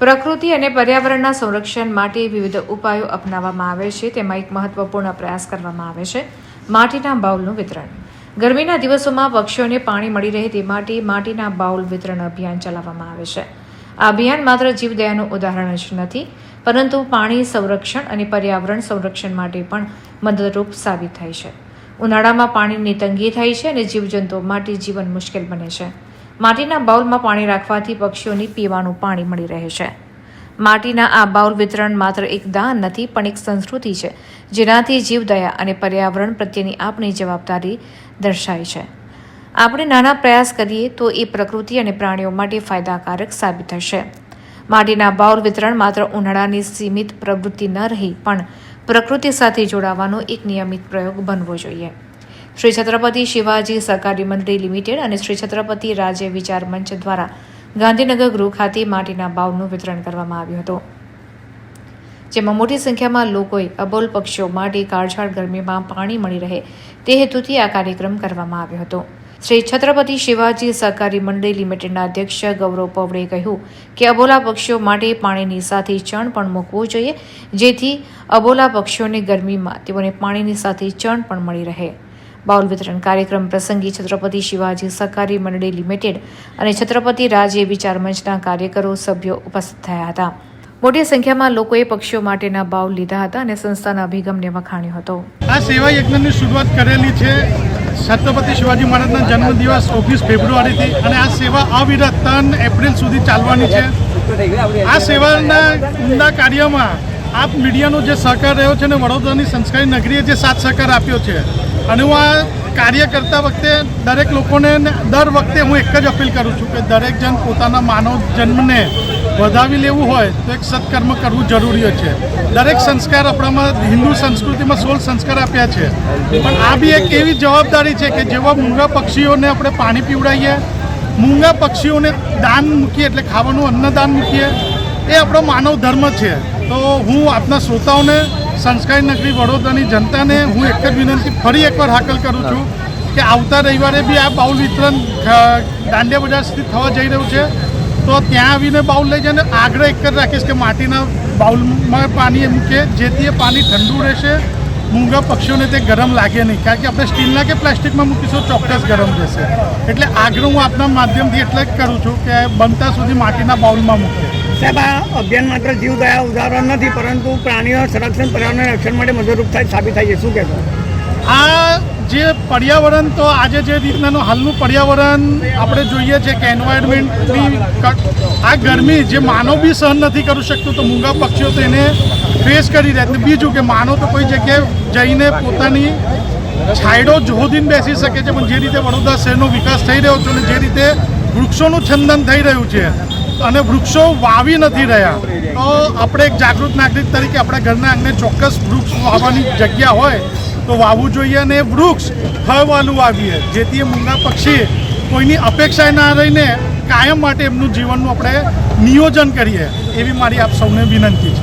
પ્રકૃતિ અને પર્યાવરણના સંરક્ષણ માટે વિવિધ ઉપાયો અપનાવવામાં આવે છે. તેમાં એક મહત્વપૂર્ણ પ્રયાસ કરવામાં આવે છે. માટીના બાઉલનું વિતરણ. ગરમીના દિવસોમાં પક્ષીઓને પાણી મળી રહે તે માટે માટીના બાઉલ વિતરણ અભિયાન ચલાવવામાં આવે છે. આ અભિયાન માત્ર જીવદયાનું ઉદાહરણ જ નથી, પરંતુ પાણી સંરક્ષણ અને પર્યાવરણ સંરક્ષણ માટે પણ મદદરૂપ સાબિત થાય છે. ઉનાળામાં પાણીની તંગી થાય છે અને જીવજંતુઓ માટે જીવન મુશ્કેલ બને છે. માટીના બાઉલમાં પાણી રાખવાથી પક્ષીઓને પીવાનું પાણી મળી રહે છે. માટીના આ બાઉલ વિતરણ માત્ર એક દાન નથી, પણ એક સંસ્કૃતિ છે, જેનાથી જીવદયા અને પર્યાવરણ પ્રત્યેની આપણી જવાબદારી દર્શાય છે. આપણે નાના પ્રયાસ કરીએ તો એ પ્રકૃતિ અને પ્રાણીઓ માટે ફાયદાકારક સાબિત થશે. માટીના બાઉલ વિતરણ માત્ર ઉનાળાની સીમિત પ્રવૃત્તિ ન રહી, પણ પ્રકૃતિ સાથે જોડાવાનો એક નિયમિત પ્રયોગ બનવો જોઈએ. શ્રી છત્રપતિ શિવાજી સહકારી મંડળી લિમિટેડ અને શ્રી છત્રપતિ રાજ્ય વિચાર મંચ દ્વારા ગાંધીનગર ગૃહ ખાતે માટીના બાવનું વિતરણ કરવામાં આવ્યું હતું. જેમાં મોટી સંખ્યામાં લોકોએ અબોલ પક્ષીઓ માટે કાળઝાળ ગરમીમાં પાણી મળી રહે તે હેતુથી આ કાર્યક્રમ કરવામાં આવ્યો હતો. શ્રી છત્રપતિ શિવાજી સહકારી મંડળી લિમિટેડના અધ્યક્ષ ગૌરવ પવડે કહ્યું કે અબોલા પક્ષીઓ માટે પાણીની સાથે ચણ પણ મૂકવું જોઈએ, જેથી અબોલા પક્ષીઓને ગરમીમાં તેઓને પાણીની સાથે ચણ પણ મળી રહે. બાઉલ વિતરણ કાર્યક્રમ પ્રસંગે છત્રપતિ શિવાજી સહકારી મંડળી લિમિટેડ અને છત્રપતિ રાજ્ય વિચાર મંચના કાર્યકરો સભ્યો ઉપસ્થિત થયા હતા. મોટી સંખ્યામાં લોકોએ પક્ષીઓ માટેના બાઉલ લીધા હતા અને સંસ્થાના અભિગમને વખાણ્યો હતો. આ સેવા યજ્ઞની શરૂઆત કરેલી છે. છત્રપતિ શિવાજી મહારાજના જન્મદિવસ ઓગણીસ ફેબ્રુઆરીથી અને આ સેવા અવિરત ત્રણ એપ્રિલ સુધી ચાલવાની છે. આ સેવાના ઉમદા કાર્યમાં આપ મીડિયાનો જે સહકાર રહ્યો છે અને વડોદરાની સંસ્કારી નગરીએ જે સાથ સહકાર આપ્યો છે. અને હું આ કાર્ય કરતા વખતે દરેક લોકોને દર વખતે હું એક જ અપીલ કરું છું કે દરેક જણ પોતાના માનવ જન્મને વધાવી લેવું હોય તો એક સત્કર્મ કરવું જરૂરી છે. દરેક સંસ્કાર આપણામાં હિન્દુ સંસ્કૃતિમાં સોળ સંસ્કાર આપ્યા છે. પણ આ બી એક એવી જવાબદારી છે કે જેવા મૂંગા પક્ષીઓને આપણે પાણી પીવડાવીએ, મૂંગા પક્ષીઓને દાન મૂકીએ, એટલે ખાવાનું અન્નદાન મૂકીએ, એ આપણો માનવ ધર્મ છે. તો હું આપના શ્રોતાઓને, સંસ્કારી નગરી વડોદરાની જનતાને હું એક જ વિનંતી, ફરી એકવાર હાકલ કરું છું કે આવતા રવિવારે બી આ બાઉલ વિતરણ દાંડિયા બજાર સુધી થવા જઈ રહ્યું છે. તો ત્યાં આવીને બાઉલ લઈ જઈને આગ્રહ એક જ રાખીશ કે માટીના બાઉલમાં પાણી મૂકે જેથી એ પાણી ઠંડુ રહેશે મૂંગા પક્ષીઓને તે ગરમ લાગે નહીં. કારણ કે આપણે સ્ટીલના કે પ્લાસ્ટિકમાં મૂકીશું ચોક્કસ ગરમ રહેશે. એટલે આગ્રહ હું આપના માધ્યમથી એટલે જ કરું છું કે બનતા સુધી માટીના બાઉલમાં મૂકે સાહેબ આ અભિયાન માત્ર જીવદયા ઉદાહરણ નથી પરંતુ પ્રાણીઓ સંરક્ષણ પર્યાવરણ રક્ષણ માટે મદદરૂપ થાય સાબિત થાય છે. શું કહેશો? આ જે પર્યાવરણ તો આજે જે રીતનાનું હાલનું પર્યાવરણ આપણે જોઈએ છે કે એન્વાયરમેન્ટની આ ગરમી જે માનવ બી સહન નથી કરી શકતું, તો મૂંગા પક્ષીઓ તો એને ફેસ કરી રહ્યા છે. બીજું કે માનવ તો કોઈ જગ્યાએ જઈને પોતાની છાંયડો જોધીને બેસી શકે છે, પણ જે રીતે વડોદરા શહેરનો વિકાસ થઈ રહ્યો છે અને જે રીતે વૃક્ષોનું છંદન થઈ રહ્યું છે અને વૃક્ષો વાવી નથી રહ્યા, તો આપણે એક જાગૃત નાગરિક તરીકે આપણા ઘરના આંગણે ચોક્કસ વૃક્ષ વાવવાની જગ્યા હોય તો વાવવું જોઈએ અને વૃક્ષ ફળવાલું વાવીએ. જેથી મૂંગા પક્ષી કોઈની અપેક્ષાએ ના રહીને કાયમ માટે એમનું જીવનનું આપણે નિયોજન કરીએ. એવી મારી આપ સૌને વિનંતી છે.